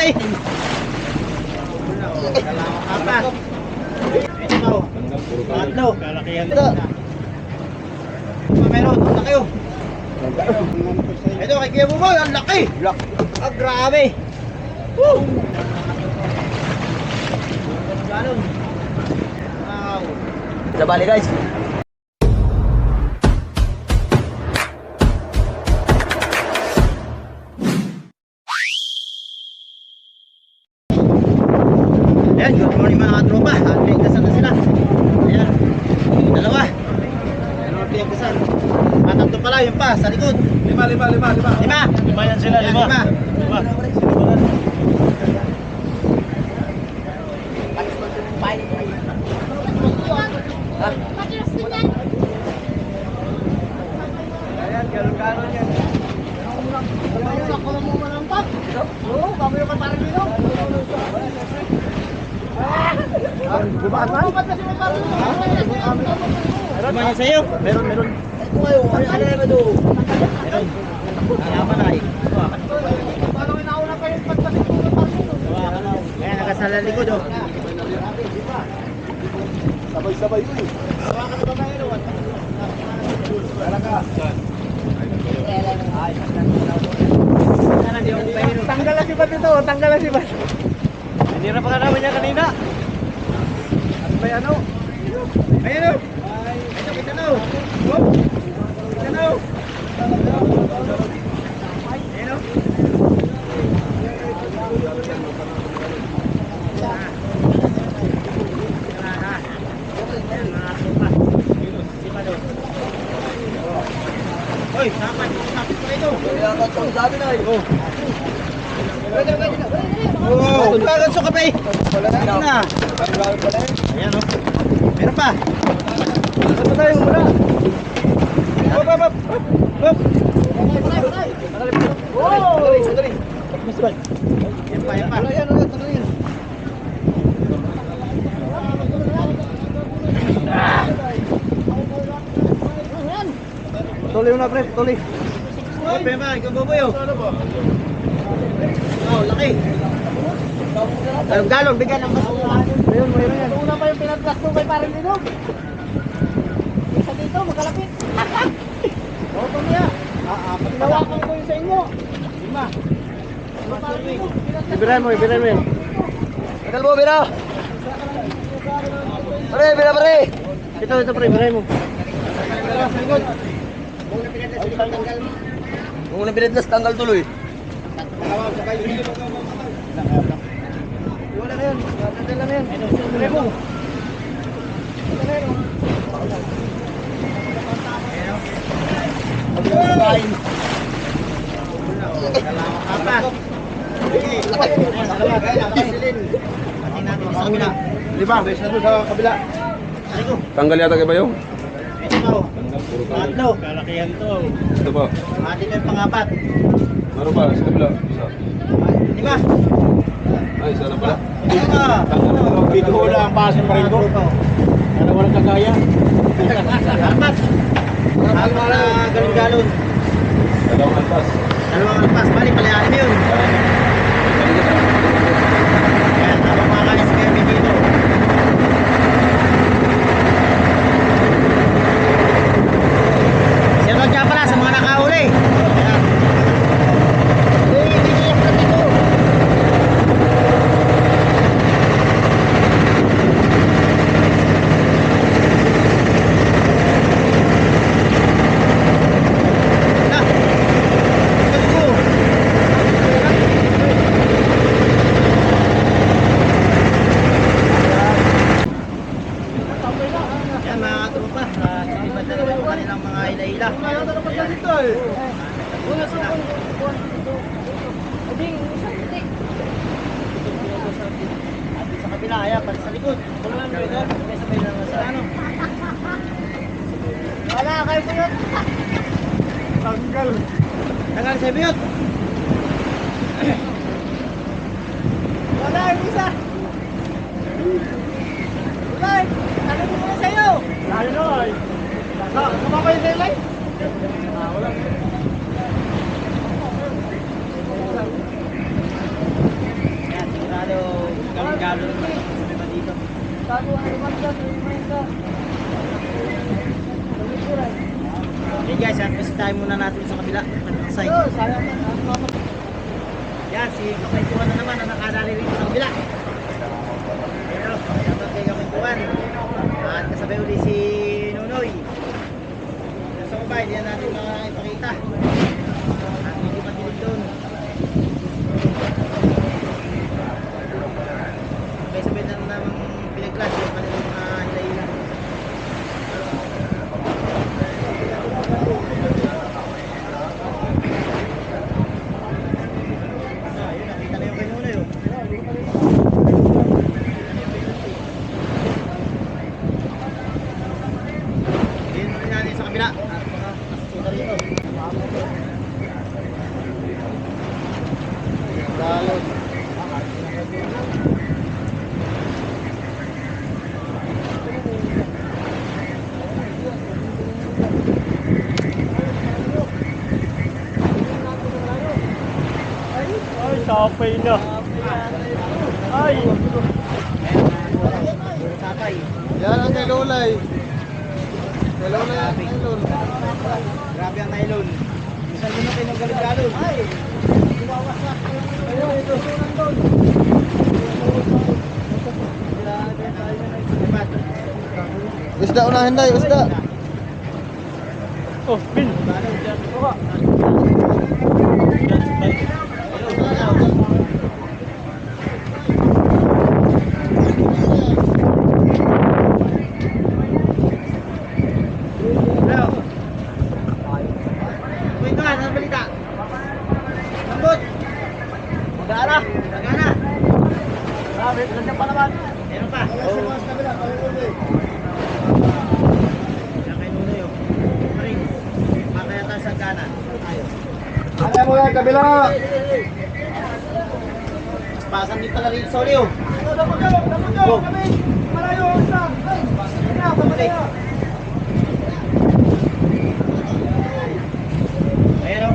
kape. Dalawang apat. Ito. Tatlo. Ito. Meron, ang laki oh. Ito kay Kuya Buboy, ang laki. Ah, grabe. Woo! Wow. Sabali guys. Yun pa, sa likod. Lima, lima, lima, lima. Lima. Lima yan sila, lima. lima. Lima. Ayan, galon-galon yan. Lima yan sa'yo. Meron, meron. Meron. Alaman na eh. Ayan, nakasala likod oh. Sabay-sabay yun. Tanggal na si Bat ito, tanggal na si Bat. Hindi na pa ka naman niya kanina. At may ano? Ayan o. Ito, kita na o. Kita na o. Hoy, sapat, sapat pa ito. sabi na eh. Oh, bagan sa kape. Wala na. Ayan o. Meron pa. Ano tayo muna? Hop, hop. Hop. Oh! Sandali, sandali. Yan pa, yan pa. Ayan, ayan, ayan. Tuloy na, pre. Tuloy. Yan pa. Ikaw. Oh, laki. Galong-galong, bigyan ng basura. Ayun, mayroon yan. Una pa yung pinag-plus mo kay parang linog. Isa dito, magkalapit. Oo, tumiya. Tinawakan ko yung sa inyo. Lima. Ibirahin mo, ibirahin mo yan. Tagal mo, Bira. Pare, Bira, pare. Ito, ito, pre. Ibirahin mo. Kung na pinaglas, tanggal tuloy. Wala na yan. Tanggal na yan. Ibirahin mo. Apat. Pati natin sa na doon sa kabila. Tanggal yata kayo ba yung? Ito. Tatlo. Kalakihan to. Ito pa. Atin yung pangapat. Meron pa sa kabila. Isa. Lima. Ay, isa na pala. Lima. Bito ko lang ang pasin pa rin ko. Ano walang kagaya? Apat. Apat na galon-galon. Dalawang alpas. Dalawang alpas. Bali, palayanin mo yun. Ayan, habang makakalis kayo dito. Shoutout nga pala sa mga nakahuli. Ayan. Eh, bigyan ka dito. Ah. Let's go. Yan mga katropa, uh, silipad na naman yung kanilang mga ila-ila. Ayan. Una sila. At sa kabila, ayan, pati sa likod. May sabay lang sa ano. Wala, kayo po yun. Tanggal. Tagal sa biyot. Wala, yung isa. Wala, ano mo muna sa'yo? Layo na ay. Sa, kumama yung daylight. Ah, wala. Lalo naman ang problema dito. Bago ang naman dyan, remind ka. Okay guys, at tayo muna natin sa kabila. Kabilang side. Oh, sayang mga Yan, si Kapwentuhan na naman ang nakadali rito sa kabila. Pero, shoutout kay Kapwentuhan. At kasabay uli si Nunoy. Sa mobile, yan natin mga ipakita. At medyo madilim doon. Sabay-sabay na namang pinag-class yung kanilang mga hinailan. Ah, yun, nakita na yung kay Nunoy. oh. Din muna natin sa kabila. At mga nasusunod rito. Lalo. Ay, sapay na. Ay. Tatay. Yan ang. Kay Lolay ang Grabe. nylon. Grabe ang nylon. Minsan mo na kayo ng galon-galon. Ay. Bumawas na. Ayun, ito. Sunan doon. Isda unahin na, isda. Oh, Bin. Baka. Hello. Ganyan pa naman. Meron pa. Sa mga kabila, kay Lolay. Yan kay Nunoy, oh. Maring. Makaya tayo sa gana. Ayos. Ano mo yan, kabila? Pasan din pala rin uli, oh. Dapat daw, dapat daw, kami. Malayo ang isa. Ay, kaya, pamalayo. Ayan, oh.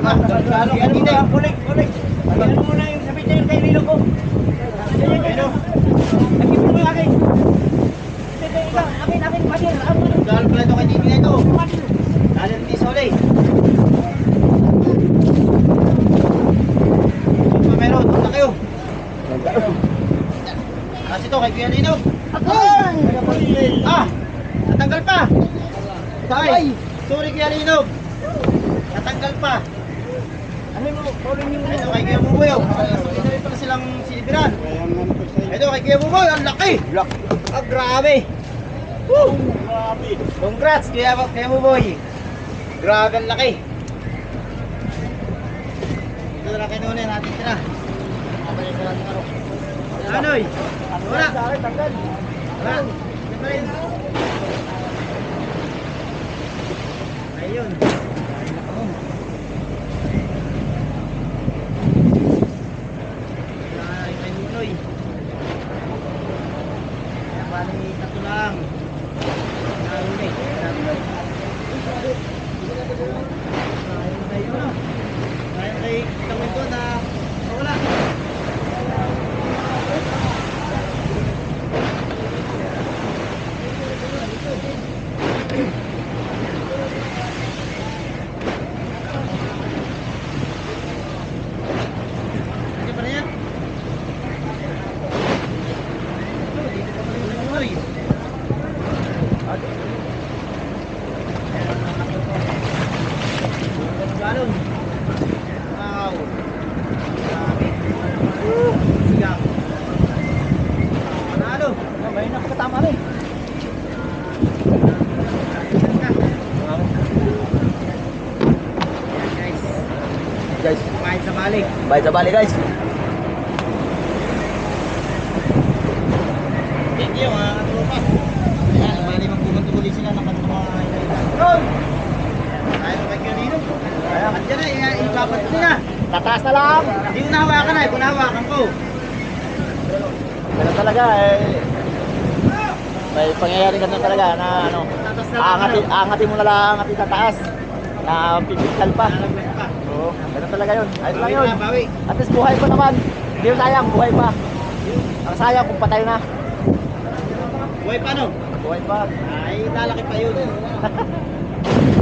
Ah, galon ka dito. Kulik, kulik. Ano muna yung sabihin niya yung kay Lilo ko. Ayan, oh. Lagi mo yung akin. Ito, ikaw, akin, akin, padir. Akin, Galon pala ito kay Titi na ito. padir. Galon din sa uli. Pa meron, punta kayo. Kasi ito kay Kuya Lino. Ay! Ah! Natanggal pa! Ay! Sorry Kuya Lino. Natanggal pa. Ano mo, pauling yung Ito kay Kuya Buboy. rin pala silang sinibiran. Ito kay Kuya Buboy. Ang laki! Laki! Ah, grabe! Woo! Grabe. Congrats Kuya, Kuya Buboy. Grabe ang laki. Ito na lang kinunin natin tira. Anoy? Wala. Sa akin, tanggal. Wala. Ayun. Ay, kay Nunoy. Kaya bali tatlo lang. Nahuli. Ayun kay ano? Ayun kay Tawin ko na wala. Nandiyan pa na yan? Ito, dito pa pala yung Nunoy. Galon. Wow. Grabe. Sigang. Panalo. May nakakatama rin. Sigang ka. Ayan, guys. Guys, Kumain bayad sa bali guys. Thank you mga katropa. Ayan, bali magpupunta sila ng mga inailan. Tayo kay Kanino. Andiyan na, i- ibabat ko na. Tataas na lang. Hindi ko nahawakan na, kung nahawakan ko. Ganun talaga eh. May pangyayari ganun talaga na ano. Aangatin, aangatin mo na lang aangatin sa taas. Na pipikal pa. Oo, ganun talaga yun. Ayun lang yun. At least buhay pa naman. Hindi mo sayang, buhay pa. Ang sayang kung patay na. Buhay pa no? Buhay pa. Ay, lalaki pa yun.